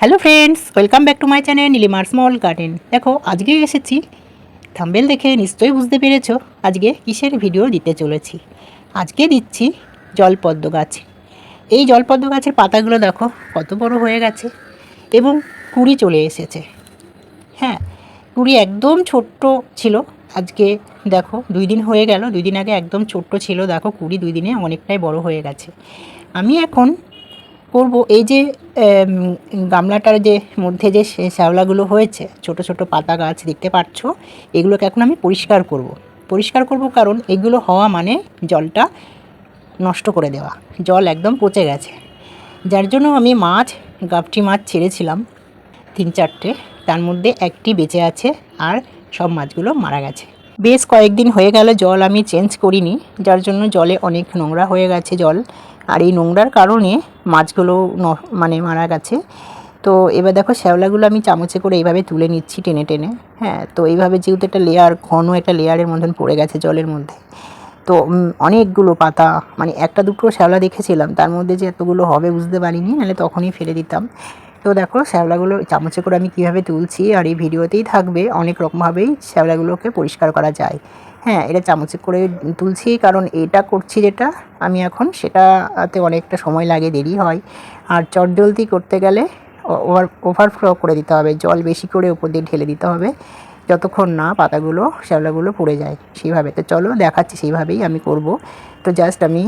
Hello friends welcome back to my channel নীলিমার small garden দেখো আজকে এসেছি। থাম্বেল দেখে নিশ্চয়ই বুঝতে পেরেছ আজকে কিসের ভিডিও দিতে চলেছি। আজকে দিচ্ছি জলপদ্ম গাছ। এই জলপদ্ম গাছের পাতাগুলো দেখো, কত বড় হয়ে গেছে এবং কুড়ি চলে এসেছে। হ্যাঁ কুড়ি একদম ছোট্ট ছিল। আজকে দেখো, দুই দিন হয়ে গেল, দুই দিন আগে একদম ছোট্ট ছিল। দেখো, কুড়ি দুই দিনে অনেকটাই বড় হয়ে গেছে। আমি এখন করব। এই যে গামলাটার যে মধ্যে যে শ্যাওলাগুলো হয়েছে, ছোট ছোট পাতা গাছ দেখতে পাচ্ছ, এগুলোকে এখন আমি পরিষ্কার করব। পরিষ্কার করব কারণ এগুলো হওয়া মানে জলটা নষ্ট করে দেওয়া। জল একদম পচে গেছে। যার জন্য আমি মাছ গাপটি মাছ ছেড়েছিলাম তিন চারটে। তার মধ্যে একটি বেঁচে আছে আর সব মাছগুলো মারা গেছে। বেশ কয়েকদিন হয়ে গেল জল আমি চেঞ্জ করিনি, যার জন্য জলে অনেক নোংরা হয়ে গেছে জল। আর এই নোংরার কারণে মাছগুলো মানে মারা গেছে। তো এবার দেখো শ্যাওলাগুলো আমি চামচে করে এইভাবে তুলে নিচ্ছি টেনে টেনে। হ্যাঁ তো এইভাবে যেহেতু একটা লেয়ার ঘন একটা লেয়ারের মতন পড়ে গেছে জলের মধ্যে। তো অনেকগুলো পাতা মানে একটা দুটো শ্যাওলা দেখেছিলাম, তার মধ্যে যে এতগুলো হবে বুঝতে পারিনি, নাহলে তখনই ফেলে দিতাম। তো দেখো শ্যাওলাগুলো চামচে করে আমি কীভাবে তুলছি আর এই ভিডিওতেই থাকবে অনেক রকমভাবেই শ্যাওলাগুলোকে পরিষ্কার করা যায়। হ্যাঁ এটা চামচে করে তুলছি কারণ এটা করছি যেটা, আমি এখন সেটাতে অনেকটা সময় লাগে, দেরি হয়। আর চটজলদি করতে গেলে ওভার, ওভারফ্লো করে দিতে হবে, জল বেশি করে উপর দিয়ে ঢেলে দিতে হবে, যতক্ষণ না পাতাগুলো, শ্যাওলাগুলো পড়ে যায় সেইভাবে। তো চলো দেখাচ্ছি সেইভাবেই আমি করব। তো জাস্ট আমি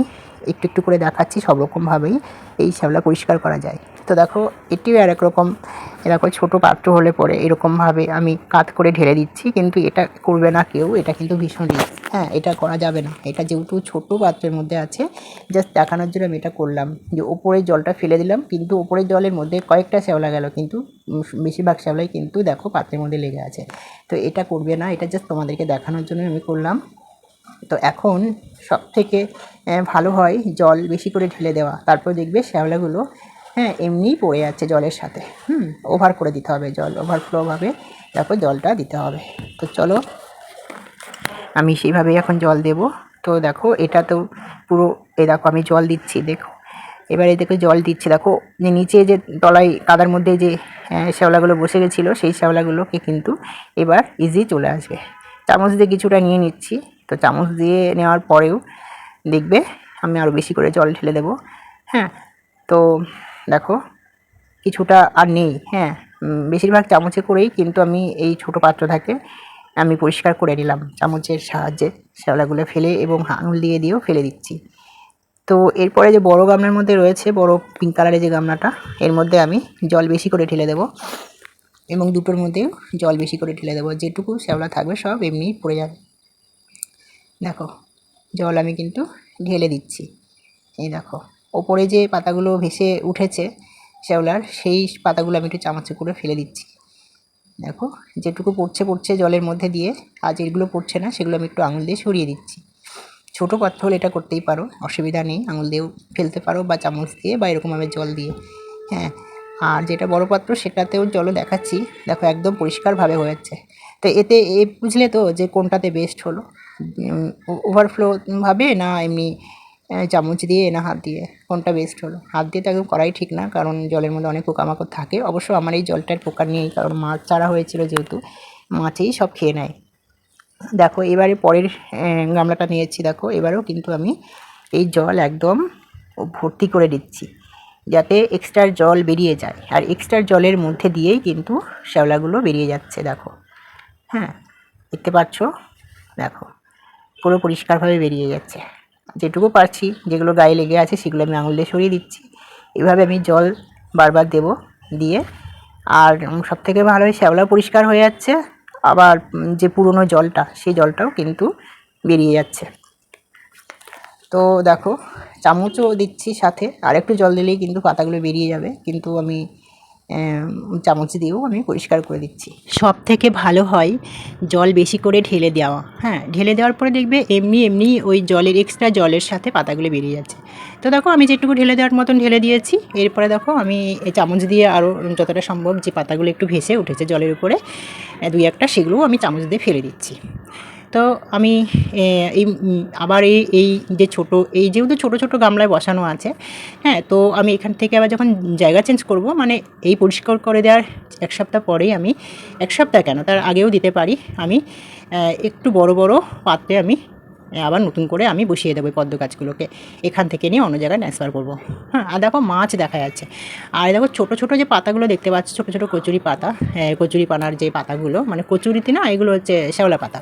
একটু একটু করে দেখাচ্ছি সব রকমভাবেই এই শ্যাওলা পরিষ্কার করা যায়। তো দেখো, এটিও আর এক রকম এরকম ছোটো পাত্র হলে পরে এরকমভাবে আমি কাত করে ঢেলে দিচ্ছি, কিন্তু এটা করবে না কেউ, এটা কিন্তু ভীষণ risk। হ্যাঁ এটা করা যাবে না। এটা যেহেতু ছোটো পাত্রের মধ্যে আছে জাস্ট দেখানোর জন্য আমি এটা করলাম। যে ওপরে জলটা ফেলে দিলাম, কিন্তু ওপরের জলের মধ্যে কয়েকটা শ্যাওলা গেল, কিন্তু বেশিরভাগ শ্যাওলাই কিন্তু দেখো পাত্রের মধ্যে লেগে আছে। তো এটা করবে না, এটা জাস্ট তোমাদেরকে দেখানোর জন্য আমি করলাম। তো এখন সব থেকে ভালো হয় জল বেশি করে ঢেলে দেওয়া। তারপর দেখবে শ্যাওলাগুলো হ্যাঁ এমনিই পড়ে যাচ্ছে জলের সাথে। হুম ওভার করে দিতে হবে জল ওভারফ্লোভাবে তারপর জলটা দিতে হবে। তো চলো আমি সেইভাবেই এখন জল দেব। তো দেখো এটা তো পুরো এ দেখো আমি জল দিচ্ছি দেখো। এবারে দেখো জল দিচ্ছি দেখো যে নিচে যে তলায় কাদার মধ্যে যে আহ, শ্যাওলাগুলো বসে গেছিল সেই শ্যাওলাগুলোকে কিন্তু এবার ইজি চলে আসবে। চামচ দিয়ে কিছুটা নিয়ে নিচ্ছি। তো চামচ দিয়ে নেওয়ার পরেও দেখবে আমি আরও বেশি করে জল ঢেলে দেবো। হ্যাঁ তো দেখো, কিছুটা আর নেই হ্যাঁ বেশিরভাগ চামচে করেই কিন্তু আমি এই ছোটো পাত্র থাকে আমি পরিষ্কার করে নিলাম। চামচের সাহায্যে শ্যাওলাগুলো ফেলে এবং আঙুল দিয়ে দিয়েও ফেলে দিচ্ছি। তো এরপরে যে বড় গামলার মধ্যে রয়েছে, বড় পিঙ্ক কালারের যে গামলাটা, এর মধ্যে আমি জল বেশি করে ঢেলে দেবো এবং দুটোর মধ্যেও জল বেশি করে ঢেলে দেবো। যেটুকু শ্যাওলা থাকবে সব এমনিই পড়ে যাবে। দেখো, জল আমি কিন্তু ঢেলে দিচ্ছি। এই দেখো ওপরে যে পাতাগুলো ভেসে উঠেছে শ্যাওলার, সেই পাতাগুলো আমি একটু চামচে করে ফেলে দিচ্ছি। দেখো, যেটুকু পড়ছে পড়ছে জলের মধ্যে দিয়ে, আর যেগুলো পড়ছে না, সেগুলো আমি একটু আঙুল দিয়ে সরিয়ে দিচ্ছি। ছোটো পাত্র হলে এটা করতেই পারো, অসুবিধা নেই, আঙুল দিয়েও ফেলতে পারো বা চামচ দিয়ে বা এরকমভাবে জল দিয়ে হ্যাঁ। আর যেটা বড় পাত্র, সেটাতেও জলও দেখাচ্ছি, দেখো একদম পরিষ্কারভাবে হয়ে যাচ্ছে তো এতে, এ বুঝলে তো যে কোনটাতে বেস্ট হলো? ওভারফ্লো ভাবে না এমনি চামচ দিয়ে না, হাত দিয়ে। কোনটা বেস্ট হলো? হাত দিয়ে তো একদম করাই ঠিক না, কারণ জলের মধ্যে অনেক পোকামাকড় থাকে। অবশ্য আমার এই জলটার পোকা নেই, কারণ মাছ চারা হয়েছিল যেহেতু। মাছেই সব খেয়ে নেয়। দেখো, এবারে পরের গামলাটা নিয়েছি, দেখো। এবারেও কিন্তু আমি এই জল একদম ভর্তি করে দিচ্ছি, যাতে এক্সট্রা জল বেরিয়ে যায়। আর এক্সট্রা জলের মধ্যে দিয়েই কিন্তু শ্যাওলাগুলো বেরিয়ে যাচ্ছে, দেখো। হ্যাঁ দেখতে পাচ্ছ? দেখো, পুরো পরিষ্কারভাবে বেরিয়ে যাচ্ছে। যেটুকু পারছি যেগুলো গায়ে লেগে আছে সেগুলো আমি আঙুল দিয়ে সরিয়ে দিচ্ছি। এভাবে আমি জল বারবার দেব দিয়ে। আর সব থেকে ভালো হয় শ্যাওলা পরিষ্কার হয়ে যাচ্ছে। আবার যে পুরনো জলটা সেই জলটাও কিন্তু বেরিয়ে যাচ্ছে। তো দেখো চামচও দিচ্ছি সাথে। আর একটু জল দিলেই কিন্তু পাতাগুলো বেরিয়ে যাবে। কিন্তু আম, চামচ দিয়েও আমি পরিষ্কার করে দিচ্ছি। সব থেকে ভালো হয় জল বেশি করে ঢেলে দেওয়া। হ্যাঁ ঢেলে দেওয়ার পরে দেখবে এমনি এমনি ওই জলের এক্সট্রা জলের সাথে পাতাগুলো বেরিয়ে যাচ্ছে। তো দেখো, আমি যেটুকু ঢেলে দেওয়ার মতন ঢেলে দিয়েছি। এরপরে দেখো, আমি এই চামচ দিয়ে আরও যতটা সম্ভব যে পাতাগুলো একটু ভেসে উঠেছে জলের উপরে দুই একটা, সেগুলোও আমি চামচ দিয়ে ফেলে দিচ্ছি। তো আমি এই, আবার এই এই যে ছোটো, এই যেহেতু ছোটো ছোটো গামলায় বসানো আছে হ্যাঁ তো আমি এখান থেকে আবার যখন জায়গা চেঞ্জ করব মানে এই পরিষ্কার করে দেওয়ার এক সপ্তাহ পরেই আমি, এক সপ্তাহ কেন, তার আগেও দিতে পারি, আমি একটু বড় বড় পাত্রে আমি আবার নতুন করে আমি বসিয়ে দেবো পদ্ম গাছগুলোকে, এখান থেকে নিয়ে অন্য জায়গায় ট্রান্সফার করব। হ্যাঁ আর দেখো মাছ দেখা যাচ্ছে, আর দেখো ছোটো ছোটো যে পাতাগুলো দেখতে পাচ্ছ, ছোটো ছোটো কচুরি পাতা কচুরি পানার যে পাতাগুলো মানে কচুরিতে না, এগুলো হচ্ছে শ্যাওলা পাতা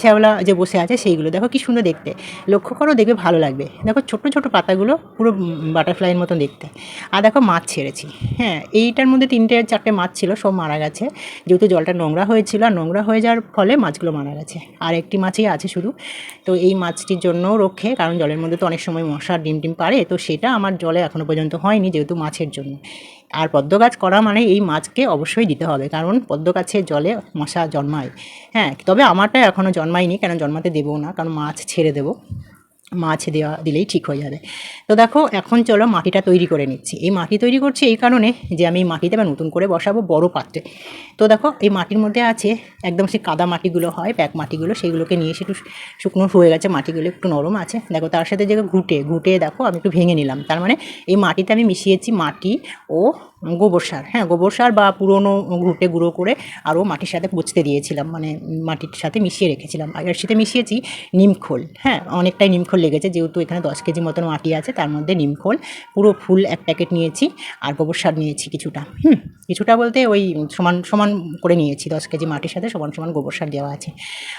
শ্যাওলা যে বসে আছে সেইগুলো। দেখো কি সুন্দর দেখতে। লক্ষ্য করো দেখবে ভালো লাগবে। দেখো ছোট ছোট পাতাগুলো পুরো বাটারফ্লাইয়ের মতন দেখতে। আর দেখো মাছ ছেড়েছি। হ্যাঁ এইটার মধ্যে তিনটে চারটে মাছ ছিল, সব মারা গেছে। যেহেতু জলটা নোংরা হয়েছিল, আর নোংরা হয়ে যাওয়ার ফলে মাছগুলো মারা গেছে। আর একটি মাছই আছে শুধু। তো এই মাছটির জন্য রক্ষে, কারণ জলের মধ্যে তো অনেক সময় মশার ডিম টিম পারে, তো সেটা আমার জলে এখনও পর্যন্ত হয়নি, যেহেতু মাছের জন্য। আর পদ্ম গাছ করা মানে এই মাছকে অবশ্যই দিতে হবে, কারণ পদ্ম গাছের জলে মশা জন্মায়। হ্যাঁ তবে আমারটা এখনও জন্মায়নি, কেন জন্মাতে দেবো না, কারণ মাছ ছেড়ে দেবো। মাছ দেওয়া দিলেই ঠিক হয়ে যাবে। তো দেখো, এখন চলো মাটিটা তৈরি করে নিচ্ছি। এই মাটি তৈরি করছি এই কারণে যে আমি মাটিতে আবার নতুন করে বসাবো বড় পাত্রে। তো দেখো, এই মাটির মধ্যে আছে একদম সেই কাদা মাটিগুলো হয়, প্যাক মাটিগুলো সেইগুলোকে নিয়ে এসে একটু শুকনো হয়ে গেছে, মাটিগুলো একটু নরম আছে। দেখো, তার সাথে যে ঘুটে ঘুটে দেখো, আমি একটু ভেঙে নিলাম। তার মানে এই মাটিতে আমি মিশিয়েছি মাটি ও গোবর সার হ্যাঁ গোবর সার বা পুরনো ঘুটে গুঁড়ো করে আরও মাটির সাথে পচতে দিয়েছিলাম মানে মাটির সাথে মিশিয়ে রেখেছিলাম। আর এর সাথে মিশিয়েছি নিমখোল হ্যাঁ অনেকটাই নিমখোল লেগেছে, যেহেতু এখানে দশ কেজি মতন মাটি আছে, তার মধ্যে নিমখোল পুরো ফুল এক প্যাকেট নিয়েছি আর গোবর সার নিয়েছি কিছুটা, হুম, কিছুটা বলতে ওই সমান সমান করে নিয়েছি, দশ কেজি মাটির সাথে সমান সমান গোবর সার দেওয়া আছে।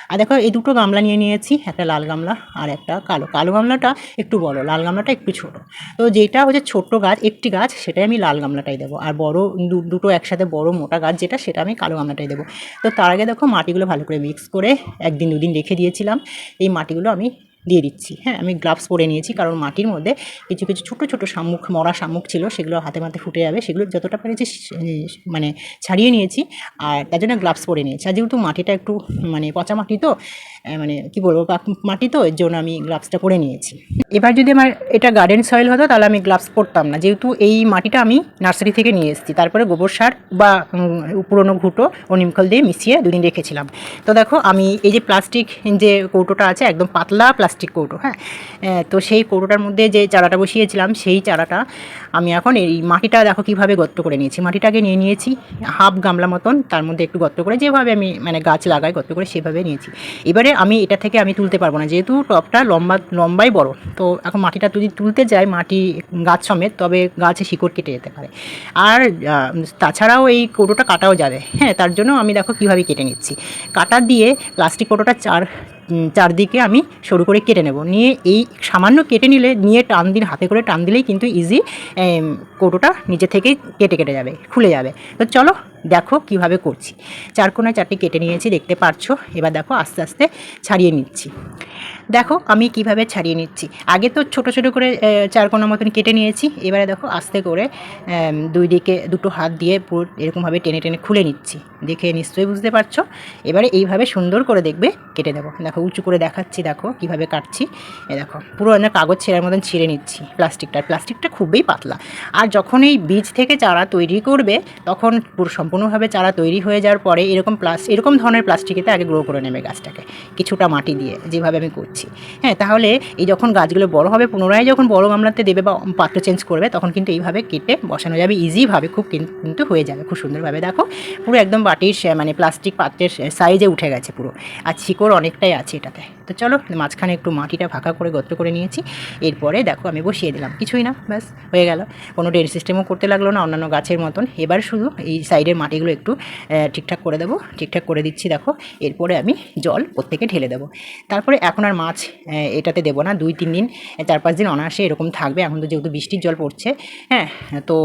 আর দেখো, এই দুটো গামলা নিয়ে নিয়েছি, একটা লাল গামলা আর একটা কালো। কালো গামলাটা একটু বড়, লাল গামলাটা একটু ছোট। তো যেটা হচ্ছে ছোট্ট গাছ, একটি গাছ, সেটাই আমি লাল গামলাটাই দেবো। আর বড় দুটো একসাথে বড় মোটা গাছ যেটা, সেটা আমি কালো গামলাটাই দেবো। তো তার আগে দেখো মাটিগুলো ভালো করে মিক্স করে একদিন দুদিন রেখে দিয়েছিলাম। এই মাটিগুলো আমি দিয়ে দিচ্ছি। হ্যাঁ আমি গ্লাভস পরে নিয়েছি কারণ মাটির মধ্যে কিছু কিছু ছোটো ছোটো শামুক, মরা শামুক ছিল, সেগুলো হাতে মাতে ফুটে যাবে। সেগুলো যতটা পেরেছি মানে ছাড়িয়ে নিয়েছি আর তার জন্য গ্লাভস পরে নিয়েছি। আর যেহেতু মাটিটা একটু মানে পচা মাটি তো মানে কি বলব মাটি তো, এর জন্য আমি গ্লাভসটা পরে নিয়েছি। এবার যদি আমার এটা গার্ডেন সয়েল হতো, তাহলে আমি গ্লাভস পরতাম না। যেহেতু এই মাটিটা আমি নার্সারি থেকে নিয়ে এসেছি, তারপরে গোবর সার বা পুরনো ঘুটো ও নিমখল দিয়ে মিশিয়ে দুদিন রেখেছিলাম। তো দেখো, আমি এই যে প্লাস্টিক যে কৌটোটা আছে, একদম পাতলা প্লাস্টিক কৌটো হ্যাঁ? তো সেই কৌটোটার মধ্যে যে চারাটা বসিয়েছিলাম, সেই চারাটা আমি এখন এই মাটিটা দেখো কীভাবে গর্ত করে নিয়েছি। মাটিটাকে নিয়ে নিয়েছি হাফ গামলা মতন, তার মধ্যে একটু গর্ত করে যেভাবে আমি মানে গাছ লাগাই, গর্ত করে সেভাবে নিয়েছি। এবারে আমি এটা থেকে আমি তুলতে পারব না, যেহেতু টপটা লম্বা, লম্বাই বড়, তো এখন মাটিটা যদি তুলতে যাই, মাটি গাছ সমেত, তবে গাছে শিকড় কেটে যেতে পারে। আর তাছাড়াও এই কৌটোটা কাটাও যাবে হ্যাঁ? তার জন্য আমি দেখো কীভাবে কেটে নিচ্ছি। কাটা দিয়ে প্লাস্টিক কৌটোটা চার চারদিকে আমি সরু করে কেটে নেব। নিয়ে এই সামান্য কেটে নিলে, নিয়ে টান দিন, হাতে করে টান দিলেই কিন্তু ইজি কৌটোটা নিজে থেকেই কেটে কেটে যাবে, খুলে যাবে। তো চলো দেখো কীভাবে করছি। চার কোনায় চারটি কেটে নিয়েছি, দেখতে পারছ? এবার দেখো আস্তে আস্তে ছাড়িয়ে নিচ্ছি। দেখো আমি কীভাবে ছাড়িয়ে নিচ্ছি। আগে তো ছোট ছোট করে চার কোনা মতন কেটে নিয়েছি। এবারে দেখো আস্তে করে দুই দিকে দুটো হাত দিয়ে পুরো এরকমভাবে টেনে টেনে খুলে নিচ্ছি। দেখে নিশ্চয়ই বুঝতে পারছ? এবারে এইভাবে সুন্দর করে দেখবে, কেটে দেবো দেখো উঁচু করে দেখাচ্ছি, দেখো কীভাবে কাটছি। এ দেখো, পুরো না কাগজ ছেঁড়ার মতন ছিঁড়ে নিচ্ছি প্লাস্টিকটা। প্লাস্টিকটা খুবই পাতলা। আর যখন এই বীজ থেকে চারা তৈরি করবে, তখন পুরো সম্পূর্ণভাবে চারা তৈরি হয়ে যাওয়ার পরে এরকম প্লাস এরকম ধরনের প্লাস্টিকেতে আগে গ্রো করে নেবে গাছটাকে, কিছুটা মাটি দিয়ে, যেভাবে আমি করছি। হ্যাঁ তাহলে এই যখন গাছগুলো বড় হবে, পুনরায় যখন বড় গামলাতে দেবে বা পাত্র চেঞ্জ করবে, তখন কিন্তু এইভাবে কেটে বসানো যাবে ইজিভাবে খুব কিন্তু হয়ে যাবে, খুব সুন্দরভাবে। দেখো, পুরো একদম বাটির মানে প্লাস্টিক পাত্রের সাইজে উঠে গেছে পুরো। আর শিকড় অনেকটাই আছে এটাতে। তো চলো, মাঝখানে একটু মাটিটা ফাঁকা করে গর্ত করে নিয়েছি। এরপরে দেখো, আমি বসিয়ে দিলাম। কিছুই না, ব্যাস, হয়ে গেল। কোনো ড্রেন সিস্টেমও করতে লাগল না, অন্যান্য গাছের মতন। এবার শুধু এই সাইডের মাটিগুলো একটু ঠিকঠাক করে দেবো। ঠিকঠাক করে দিচ্ছি, দেখো। এরপরে আমি জল প্রত্যেকে ঢেলে দেবো। তারপরে এখন আর মাছ এটাতে দেবো না। দুই, তিন দিন, চার, পাঁচ দিন অনায়াসে এরকম থাকবে। এখন তো যেহেতু বৃষ্টির জল পড়ছে হ্যাঁ তো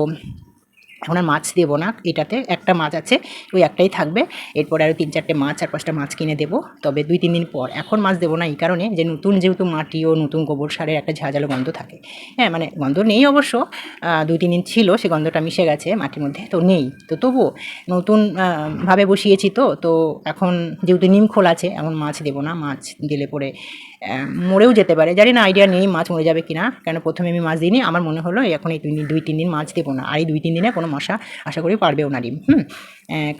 এখন আর মাছ দেবো না, এটাতে একটা মাছ আছে, ওই একটাই থাকবে। এরপরে আরও তিন চারটে মাছ আর পাঁচটা মাছ কিনে দেবো। তবে দুই, তিন দিন পর, এখন মাছ দেবো না এই কারণে যে নতুন যেহেতু মাটি ও নতুন গোবর সারের একটা ঝাঁঝালো গন্ধ থাকে। হ্যাঁ মানে গন্ধ নেই অবশ্য দুই, তিন দিন ছিল, সে গন্ধটা মিশে গেছে, মাটির মধ্যে তো নেই। তো তবুও নতুন ভাবে বসিয়েছি তো তো এখন যেহেতু নিম খোল আছে এখন মাছ দেবো না, মাছ দিলে পরে মরেও যেতে পারে। জানি না আইডিয়া নেই মাছ মরে যাবে কিনা। কেন প্রথমে আমি মাছ দিইনি? আমার মনে হলো, এখন এই দুই, তিন দিন মাছ দেবো না। আর এই দুই, তিন দিনে কোনো মশা আশা করি পারবেও না ডিম। হুম।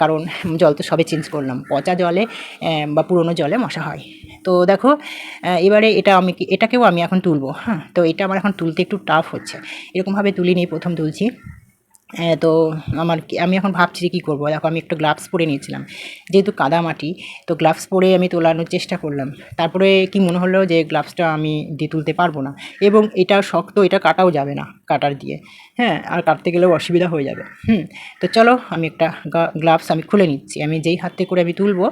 কারণ জল তো সবে চেঞ্জ করলাম। পচা জলে বা পুরনো জলে মশা হয়। তো দেখো এবারে এটা আমি এটাকেও আমি এখন তুলবো। হ্যাঁ তো এটা আমার এখন তুলতে একটু টাফ হচ্ছে। এরকমভাবে তুলি নিয়ে প্রথম তুলছি। তো আমার কি- আমি এখন ভাবছি যে কী করব? দেখো, আমি একটু গ্লাভস পরে নিয়েছিলাম। যেহেতু কাদা মাটি, তো গ্লাভস পরে আমি তোলানোর চেষ্টা করলাম। তারপরে কি মনে হলো যে গ্লাভসটা আমি দিয়ে তুলতে পারব না? এবং এটা শক্ত, এটা কাটাও যাবে না, কাটার দিয়ে। হ্যাঁ আর কাটতে গেলেও অসুবিধা হয়ে যাবে। হুম, তো চলো আমি একটা গ্লাভস আমি খুলে নিচ্ছি। আমি যেই হাতে করে আমি তুলবো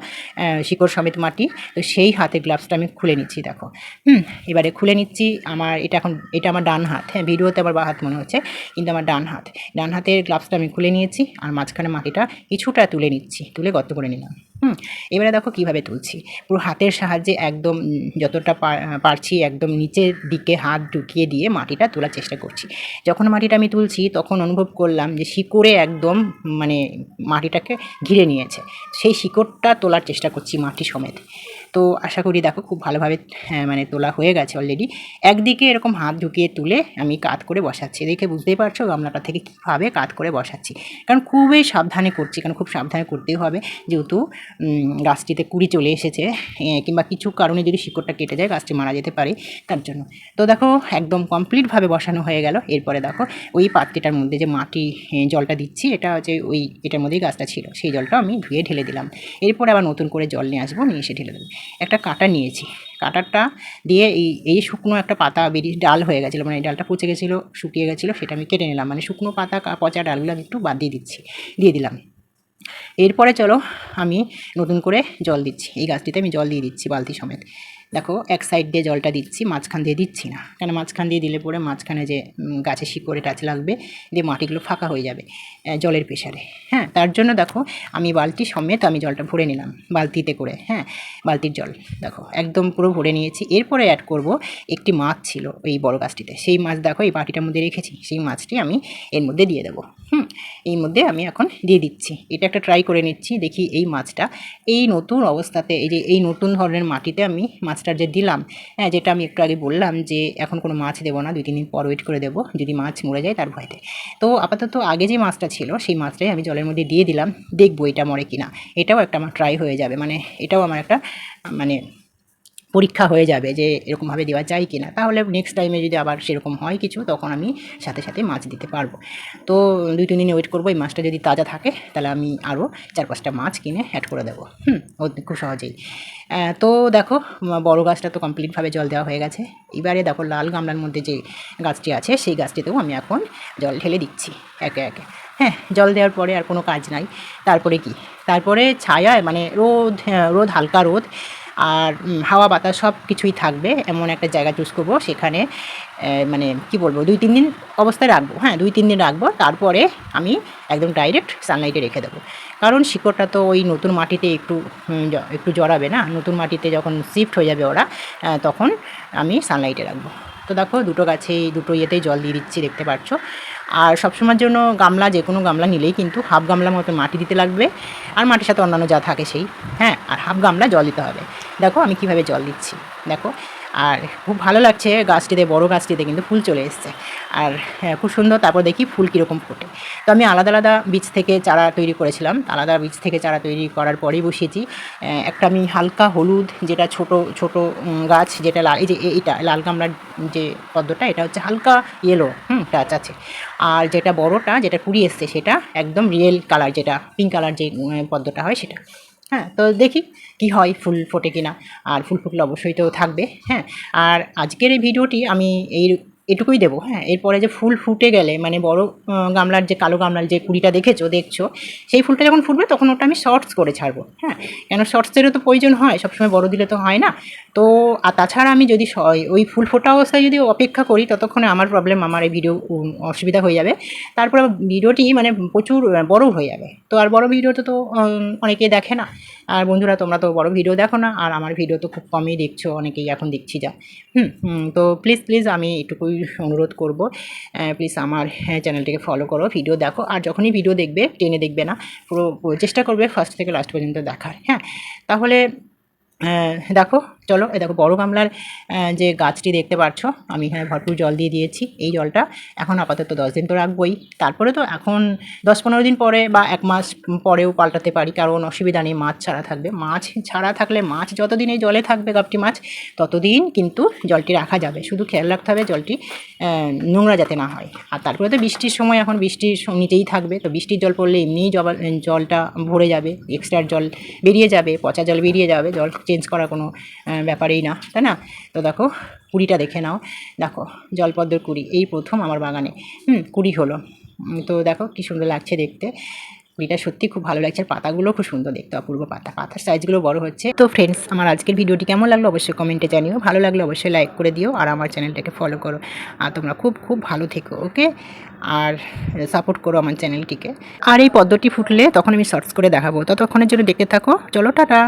শিকড় সমেত মাটি, তো সেই হাতে গ্লাভসটা আমি খুলে নিচ্ছি, দেখো। হুম, এবারে খুলে নিচ্ছি। আমার এটা এখন, এটা আমার ডান হাত। হ্যাঁ ভিডিওতে আমার বা হাত মনে হচ্ছে, কিন্তু আমার ডান হাত। ডান হাতের গ্লাভসটা আমি খুলে নিয়েছি, আর মাঝখানে মাটিটা কিছুটা তুলে নিচ্ছি। তুলে গর্ত করে নিলাম। হুম, এবারে দেখো কীভাবে তুলছি। পুরো হাতের সাহায্যে একদম যতটা পারছি একদম নিচের দিকে হাত ঢুকিয়ে দিয়ে মাটিটা তোলার চেষ্টা করছি। যখন মাটিটা আমি তুলছি, তখন অনুভব করলাম যে শিকড়ে একদম মানে মাটিটাকে ঘিরে নিয়েছে। সেই শিকড়টা তোলার চেষ্টা করছি মাটি সমেত। তো আশা করি দেখো খুব ভালোভাবে হ্যাঁ, মানে তোলা হয়ে গেছে অলরেডি একদিকে এরকম হাত ঢুকিয়ে তুলে আমি কাত করে বসাচ্ছি। দেখে বুঝতেই পারছ গামলাটা থেকে কীভাবে কাত করে বসাচ্ছি। কারণ খুবই সাবধানে করছি কারণ খুব সাবধানে করতেই হবে। যেহেতু গাছটিতে কুড়ি চলে এসেছে কিংবা কিছু কারণে যদি শিকড়টা কেটে যায় গাছটি মারা যেতে পারে তার জন্য। তো দেখো একদম কমপ্লিটভাবে বসানো হয়ে গেল। এরপরে দেখো ওই পাত্রটার মধ্যে যে মাটি জলটা দিচ্ছি এটা হচ্ছে ওই এটার মধ্যেই গাছটা ছিল। সেই জলটা আমি ধুয়ে ঢেলে দিলাম। এরপরে আবার নতুন করে জল নিয়ে আসব নিয়ে এসে ঢেলে দেবো। একটা কাঁটা নিয়েছি। কাঁটারটা দিয়ে এই এই শুকনো একটা পাতা বেরিয়ে, ডাল হয়ে গেছিল মানে এই ডালটা পচে গেছিল, শুকিয়ে গেছিল, সেটা আমি কেটে নিলাম। মানে শুকনো পাতা পচা ডালগুলো আমি একটু বাদ দিয়ে দিচ্ছি, দিয়ে দিলাম। এরপরে চলো আমি নতুন করে জল দিচ্ছি। এই গাছটিতে আমি জল দিয়ে দিচ্ছি বালতি সমেত। দেখো, এক সাইড দিয়ে জলটা দিচ্ছি, মাঝখান দিয়ে দিচ্ছি না। কেন মাঝখান দিয়ে দিলে পরে মাঝখানে যে গাছে শিকড়ে টাচ লাগবে, দিয়ে মাটিগুলো ফাঁকা হয়ে যাবে জলের প্রেশারে হ্যাঁ তার জন্য দেখো, আমি বালতি সমেত আমি জলটা ভরে নিলাম, বালতিতে করে হ্যাঁ বালতির জল। দেখো, একদম পুরো ভরে নিয়েছি। এরপরে অ্যাড করব একটি মাছ ছিল এই বড় গাছটিতে। সেই মাছ দেখো, এই বাটিটার মধ্যে রেখেছি। সেই মাছটি আমি এর মধ্যে দিয়ে দেবো, হুম? এই মধ্যে আমি এখন দিয়ে দিচ্ছি। এটা একটা ট্রাই করে নিচ্ছি, দেখি এই মাছটা এই নতুন অবস্থাতে, এই যে, এই নতুন ধরনের মাটিতে আমি মাছটা যে দিলাম হ্যাঁ যেটা আমি একটু আগে বললাম যে এখন কোনো মাছ দেবো না, দুই, তিন দিন পর ওয়েট করে দেবো, যদি মাছ মরে যায় তার ভয়তে। তো আপাতত আগে যে মাছটা ছিল, সেই মাছটাই আমি জলের মধ্যে দিয়ে দিলাম, দেখব এটা মরে কি না এটাও একটা আমার ট্রাই হয়ে যাবে মানে এটাও আমার একটা মানে পরীক্ষা হয়ে যাবে যে এরকমভাবে দেওয়া যায় কি না তাহলে নেক্সট টাইমে যদি আবার সেরকম হয় কিছু তখন আমি সাথে সাথে মাছ দিতে পারব। তো দুই তিন দিন ওয়েট করব এই মাছটা যদি তাজা থাকে তাহলে আমি আরও চার পাঁচটা মাছ কিনে অ্যাড করে দেবো। হুম খুব সহজেই। তো দেখো বড় গাছটা তো কমপ্লিটভাবে জল দেওয়া হয়ে গেছে। এবারে দেখো লাল গামলার মধ্যে যে গাছটি আছে সেই গাছটিতেও আমি এখন জল ঢেলে দিচ্ছি একে একে। হ্যাঁ জল দেওয়ার পরে আর কোনো কাজ নাই। তারপরে কি? তারপরে ছায়ায় মানে রোদ হ্যাঁ, রোদ হালকা রোদ। আর হাওয়া বাতাস সব কিছুই থাকবে, এমন একটা জায়গা চুজ করব, সেখানে মানে কি বলব, দুই তিন দিন অবস্থায় রাখব। হ্যাঁ দুই তিন দিন রাখব, তারপরে আমি একদম ডাইরেক্ট সানলাইটে রেখে দেবো। কারণ শিকড়টা তো ওই নতুন মাটিতে একটু একটু জড়াবে না, নতুন মাটিতে যখন শিফট হয়ে যাবে ওরা তখন আমি সানলাইটে রাখব। তো দেখো, দুটো গাছেই, দুটো ইয়েতেই জল দিয়ে দিচ্ছি, দেখতে পাচ্ছ। আর সবসময়ের জন্য গামলা, যে কোনো গামলা নিলেই কিন্তু হাফ গামলা মতো মাটি দিতে লাগবে। আর মাটির সাথে অন্যান্য যা থাকে সেই হ্যাঁ আর হাফ গামলা জল দিতে হবে। দেখো আমি কীভাবে জল দিচ্ছি। দেখো আর খুব ভালো লাগছে গাছটিতে বড় গাছটিতে কিন্তু ফুল চলে এসছে। আর হ্যাঁ, খুব সুন্দর তারপর দেখি ফুল কীরকম ফোটে। তো আমি আলাদা আলাদা বীজ থেকে চারা তৈরি করেছিলাম। আলাদা বীজ থেকে চারা তৈরি করার পরেই বসিয়েছি। একটা আমি হালকা হলুদ যেটা ছোট ছোট গাছ যেটা লাল এই যে এইটা লাল গামলার যে পদ্মটা এটা হচ্ছে হালকা ইয়েলো হুম টাচ আছে। আর যেটা বড়টা যেটা কুড়ি এসছে সেটা একদম রিয়েল কালার যেটা পিঙ্ক কালার যে পদ্মটা হয় সেটা। হ্যাঁ তো দেখি কি হয় ফুল ফোটে কিনা। আর ফুল ফুটলে অবশ্যই তো থাকবে হ্যাঁ। আর আজকের এই ভিডিওটি আমি এই এটুকুই দেবো হ্যাঁ। এরপরে যে ফুল ফুটে গেলে মানে বড় গামলার যে, কালো গামলার যে কুড়িটা দেখেছ, দেখছ, সেই ফুলটা যখন ফুটবে, তখন ওটা আমি শর্টস করে ছাড়বো হ্যাঁ। কেন শর্টসেরও তো প্রয়োজন হয়, সবসময় বড় দিলে তো হয় না। তো, আর তাছাড়া আমি যদি ওই ফুল ফোটা অবস্থায় যদি অপেক্ষা করি, ততক্ষণে আমার প্রবলেম আমার এই ভিডিও অসুবিধা হয়ে যাবে। তারপরে ভিডিওটি মানে প্রচুর বড় হয়ে যাবে। তো আর বড় ভিডিওতে তো অনেকেই দেখে না। আর বন্ধুরা, তোমরা তো বড় ভিডিও দেখো না, আর আমার ভিডিও তো খুব কমই দেখছ, অনেকেই এখন দেখছি যা। হুম তো প্লিজ প্লিজ আমি এটুকুই অনুরোধ করব। প্লিজ আমার চ্যানেলটিকে ফলো করো ভিডিও দেখো, আর যখনই ভিডিও দেখবে, টেনে দেখবে না, পুরো চেষ্টা করবে ফার্স্ট থেকে লাস্ট পর্যন্ত দেখার হ্যাঁ? তাহলে দেখো চলো, এই দেখো, বড় গামলার যে গাছটি দেখতে পাচ্ছ, আমি এখানে ভরপুর জল দিয়ে দিয়েছি এই জলটা। এখন আপাতত দশ দিন তো রাখবোই। তারপরে তো এখন দশ পনেরো দিন পরে বা এক মাস পরেও পাল্টাতে পারি, কারণ অসুবিধা নেই, মাছ ছাড়া থাকবে। মাছ ছাড়া থাকলে মাছ যতদিন এই জলে থাকবে গাপটি মাছ, ততদিন কিন্তু জলটি রাখা যাবে। শুধু খেয়াল রাখতে হবে জলটি নোংরা যাতে না হয়। আর তারপরে তো বৃষ্টির সময় এখন বৃষ্টির নিচেই থাকবে। তো বৃষ্টির জল পড়লে এমনিই জলটা ভরে যাবে এক্সট্রা জল বেরিয়ে যাবে, পচা জল বেরিয়ে যাবে, জল চেঞ্জ করার কোনো ব্যাপারেই না, তাই না? তো দেখো, কুড়িটা দেখে নাও। দেখো, জলপদ্মের কুড়ি, এই প্রথম আমার বাগানে। হুম, কুড়ি হলো। তো দেখো কী সুন্দর লাগছে দেখতে। কুড়িটা সত্যি খুব ভালো লাগছে, আর পাতাগুলো খুব সুন্দর দেখতে, অপূর্ব পাতা। পাতার সাইজগুলো বড় হচ্ছে। তো ফ্রেন্ডস আমার আজকের ভিডিওটি কেমন লাগল অবশ্যই কমেন্টে জানিও। ভালো লাগলে অবশ্যই লাইক করে দিও, আর আমার চ্যানেলটাকে ফলো করো। আর তোমরা খুব খুব ভালো থেকো ওকে আর সাপোর্ট করো আমার চ্যানেলটিকে আর এই পদ্মটি ফুটলে তখন আমি সার্চ করে দেখাবো। ততক্ষণের জন্য দেখতে থাকো। চলো, টাটা!